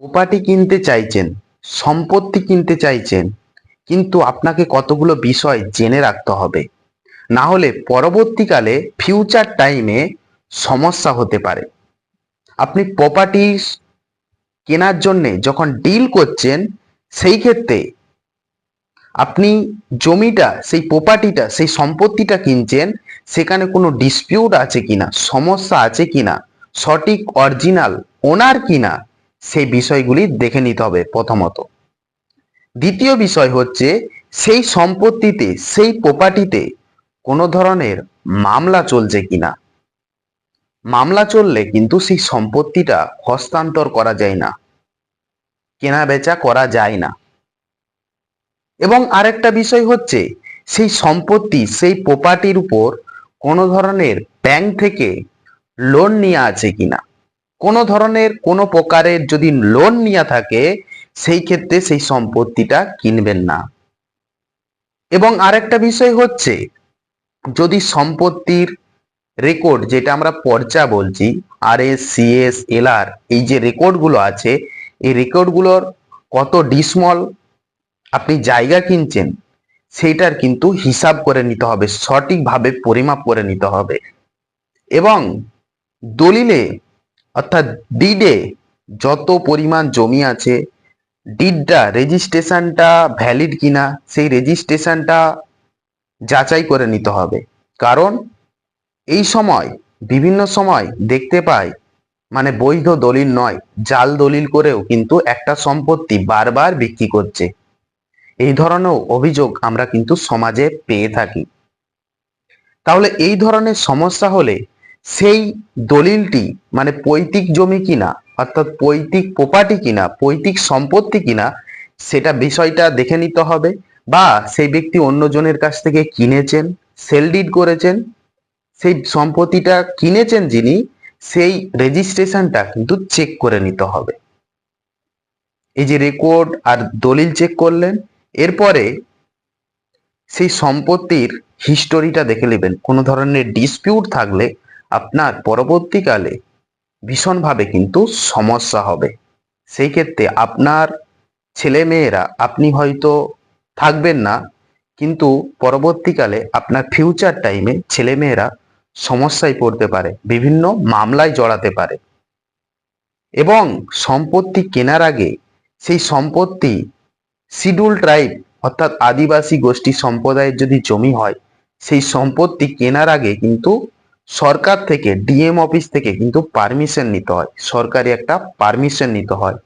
Property কিনতে চাইছেন, সম্পত্তি কিনতে চাইছেন, কিন্তু আপনাকে কতগুলো বিষয় জেনে রাখতে হবে। না হলে পরবর্তীকালে ফিউচার টাইমে সমস্যা হতে পারে। আপনি প্রপার্টি কেনার জন্যে যখন ডিল করছেন, সেই ক্ষেত্রে আপনি জমিটা, সেই প্রপার্টিটা সেই সম্পত্তিটা কিনছেন, সেখানে কোনো ডিসপিউট আছে কিনা, সমস্যা আছে কিনা, সঠিক অরিজিনাল ওনার কিনা সেই বিষয়গুলি দেখে নিতে হবে প্রথমত। দ্বিতীয় বিষয় হচ্ছে, সেই সম্পত্তিতে, সেই প্রপার্টিতে কোনো ধরনের মামলা চলছে কিনা? মামলা চললে কিন্তু সেই সম্পত্তিটা হস্তান্তর করা যায় না কেনা বেচা করা যায় না। এবং আরেকটা বিষয় হচ্ছে, সেই সম্পত্তি, সেই প্রপার্টির উপর কোনো ধরনের ব্যাংক থেকে লোন নিয়ে আছে কিনা? কোনো ধরনের কোনো প্রকারের যদি লোন নিয়ে থাকে, সেই ক্ষেত্রে সেই সম্পত্তিটা কিনবেন না। এবং আরেকটা বিষয় হচ্ছে, যদি সম্পত্তির রেকর্ড যেটা আমরা পর্চা বলছি আর এস সিএস এল আর এই যে রেকর্ডগুলো আছে, এই রেকর্ডগুলোর কত ডিসমল আপনি জায়গা কিনছেন, সেইটার কিন্তু হিসাব করে নিতে হবে, সঠিকভাবে পরিমাপ করে নিতে হবে। এবং দলিলে অর্থাৎ ডিডে যত পরিমাণ জমি আছে ডিডটা রেজিস্ট্রেশনটা ভ্যালিড কিনা, সেই রেজিস্ট্রেশনটা যাচাই করে নিতে হবে। কারণ এই সময়, বিভিন্ন সময় দেখতে পাই মানে বৈধ দলিল নয়, জাল দলিল করেও কিন্তু একটা সম্পত্তি বারবার বিক্রি করছে। এই ধরনের অভিযোগ আমরা কিন্তু সমাজে পেয়ে থাকি। তাহলে এই ধরনের সমস্যা হলে সেই দলিলটি মানে পৈতৃক জমি কিনা, অর্থাৎ পৈতৃক প্রপার্টি কিনা, পৈতৃক সম্পত্তি কিনা, সেটা বিষয়টা দেখে নিতে হবে। বা সেই ব্যক্তি অন্যজনের কাছ থেকে কিনেছেন সেলডিড করেছেন, সেই সম্পত্তিটা কিনেছেন যিনি, সেই রেজিস্ট্রেশনটা কিন্তু চেক করে নিতে হবে। এই যে রেকর্ড আর দলিল চেক করলেন, এরপরে সেই সম্পত্তির হিস্টোরিটা দেখে নেবেন। কোনো ধরনের ডিসপিউট থাকলে আপনার পরবর্তীকালে ভীষণভাবে কিন্তু সমস্যা হবে। সেই ক্ষেত্রে আপনার ছেলে মেয়েরা আপনি হয়তো থাকবেন না, কিন্তু পরবর্তীকালে আপনার ফিউচার টাইমে ছেলে মেয়েরা সমস্যায় পড়তে পারে, বিভিন্ন মামলায় জড়াতে পারে। এবং সম্পত্তি কেনার আগে সেই সম্পত্তি শিডিউল ট্রাইব অর্থাৎ আদিবাসী গোষ্ঠী সম্প্রদায়ের যদি জমি হয়, সেই সম্পত্তি কেনার আগে কিন্তু সরকার থেকে ডিএম অফিস থেকে কিন্তু পারমিশন নিতে হয়। সরকারি একটা পারমিশন নিতে হয়।